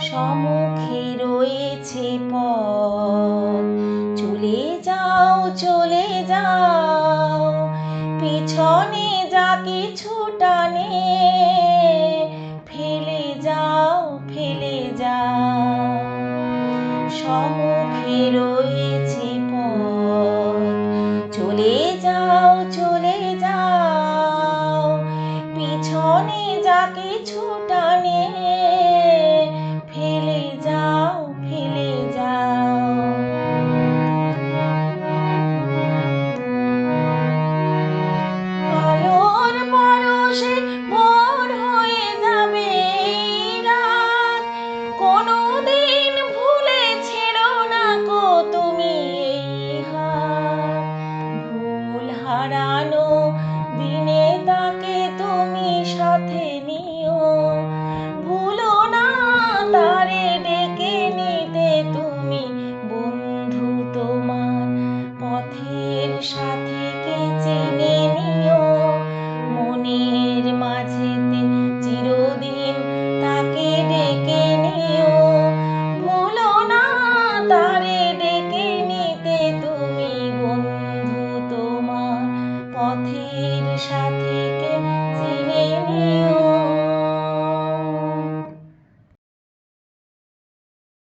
সম্মুখে রয়েছে পথ। চলে যাও চলে যাও, পিছনে যা কিছু টানে, ফেলে যাও ফেলে যাও। সমুখে রয়েছে পথ। চলে যাও চলে যাও, পিছনে যা কিছু টানে হারানো দিনে তাকে তুমি সাথে নিও। ভুলো না, তারে ডেকে নিতে তুমি বন্ধু তোমার পথের সাথীকে